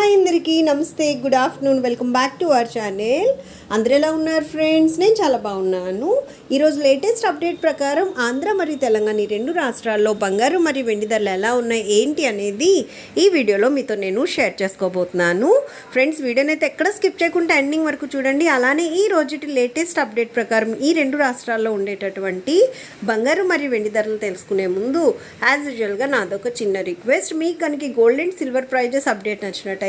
Hi అందరికీ నమస్తే good afternoon welcome back to our channel అందరు ఎలా ఉన్నారు ఫ్రెండ్స్ నేను చాలా బాగున్నాను. ఈరోజు లేటెస్ట్ అప్డేట్ ప్రకారం ఆంధ్ర మరియు తెలంగాణ ఈ రెండు రాష్ట్రాల్లో బంగారు మరియు వెండి ధరలు ఎలా ఉన్నాయి ఏంటి అనేది ఈ వీడియోలో మీతో నేను షేర్ చేసుకోబోతున్నాను. ఫ్రెండ్స్ వీడియోని అయితే ఎక్కడ స్కిప్ చేయకుండా ఎండింగ్ వరకు చూడండి. అలానే ఈ రోజుటి లేటెస్ట్ అప్డేట్ ప్రకారం ఈ రెండు రాష్ట్రాల్లో ఉండేటటువంటి బంగారు మరియు వెండి ధరలు తెలుసుకునే ముందు యాజ్ యూజువల్గా నాదొక చిన్న రిక్వెస్ట్ మీకు కనుక gold and silver prizes update నచ్చినట్టయితే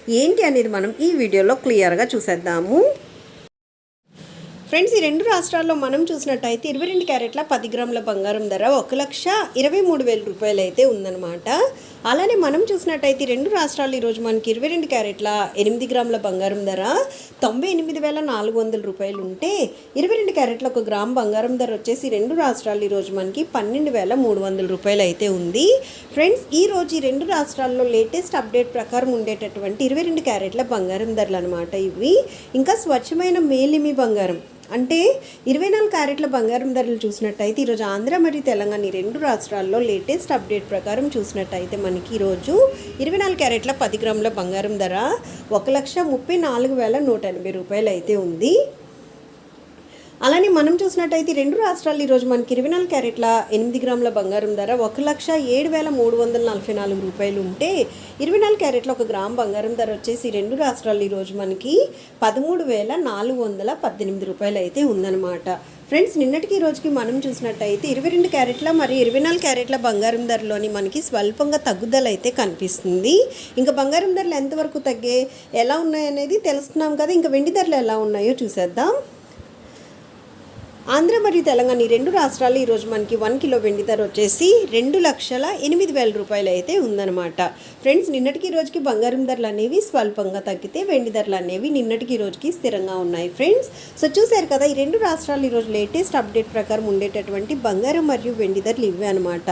ఏంటి అనేది మనం ఈ వీడియోలో క్లియర్గా చూసేద్దాము. ఫ్రెండ్స్ ఈ రెండు రాష్ట్రాల్లో మనం చూసినట్టయితే ఇరవై రెండు క్యారెట్ల పది గ్రాముల బంగారం ధర ఒక లక్ష ఇరవై మూడు వేల రూపాయలు అయితే ఉందన్నమాట. అలానే మనం చూసినట్టయితే రెండు రాష్ట్రాలు ఈరోజు మనకి ఇరవై రెండు క్యారెట్ల ఎనిమిది గ్రాముల బంగారం ధర తొంభై ఎనిమిది వేల నాలుగు వందల రూపాయలు ఉంటే ఇరవై రెండు క్యారెట్ల ఒక గ్రామ్ బంగారం ధర వచ్చేసి రెండు రాష్ట్రాలు ఈరోజు మనకి పన్నెండు వేల మూడు వందల రూపాయలు అయితే ఉంది. ఫ్రెండ్స్ ఈరోజు ఈ రెండు రాష్ట్రాల్లో లేటెస్ట్ అప్డేట్ ప్రకారం ఉండేటటువంటి ఇరవై రెండు క్యారెట్ల బంగారం ధరలు అనమాట ఇవి. ఇంకా స్వచ్ఛమైన మేలిమి బంగారం అంటే ఇరవై నాలుగు క్యారెట్ల బంగారం ధరలు చూసినట్టయితే ఈరోజు ఆంధ్ర మరియు తెలంగాణ ఈ రెండు రాష్ట్రాల్లో లేటెస్ట్ అప్డేట్ ప్రకారం చూసినట్టయితే మనకి ఈరోజు ఇరవై నాలుగు క్యారెట్ల పది గ్రాముల బంగారం ధర ఒక లక్ష ముప్పై నాలుగు వేల నూట ఎనభై రూపాయలు అయితే ఉంది. అలానే మనం చూసినట్టయితే రెండు రాష్ట్రాలు ఈరోజు మనకి ఇరవై నాలుగు క్యారెట్ల ఎనిమిది గ్రాముల బంగారం ధర ఒక లక్ష ఏడు వేల మూడు వందల నలభై నాలుగు రూపాయలు ఉంటే ఇరవై నాలుగు క్యారెట్ల ఒక గ్రామ్ బంగారం ధర వచ్చేసి రెండు రాష్ట్రాలు ఈరోజు మనకి పదమూడు వేల నాలుగు వందల పద్దెనిమిది రూపాయలు అయితే ఉందన్నమాట. ఫ్రెండ్స్ నిన్నటికి ఈ రోజుకి మనం చూసినట్టయితే ఇరవై రెండు క్యారెట్ల మరియు ఇరవై నాలుగు క్యారెట్ల బంగారం ధరలోని మనకి స్వల్పంగా తగ్గుదల అయితే కనిపిస్తుంది. ఇంకా బంగారం ధరలు ఎంతవరకు తగ్గే ఎలా ఉన్నాయనేది తెలుస్తున్నాం కదా ఇంకా వెండి ధరలు ఎలా ఉన్నాయో చూసేద్దాం. ఆంధ్ర మరియు తెలంగాణ ఈ రెండు రాష్ట్రాలు ఈరోజు మనకి వన్ కిలో వెండి ధర వచ్చేసి రెండు లక్షల ఎనిమిది వేల రూపాయలు అయితే ఉందన్నమాట. ఫ్రెండ్స్ నిన్నటికి ఈ రోజుకి బంగారం ధరలు అనేవి స్వల్పంగా తగ్గితే వెండి ధరలు అనేవి నిన్నటికి ఈ రోజుకి స్థిరంగా ఉన్నాయి ఫ్రెండ్స్. సో చూశారు కదా ఈ రెండు రాష్ట్రాలు ఈరోజు లేటెస్ట్ అప్డేట్ ప్రకారం ఉండేటటువంటి బంగారం మరియు వెండి ధరలు ఇవే అనమాట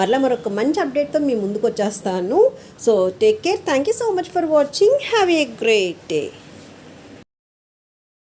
మరలా మరొక మంచి అప్డేట్తో మీ ముందుకు వచ్చేస్తాను. So take care thank you so much for watching have a great day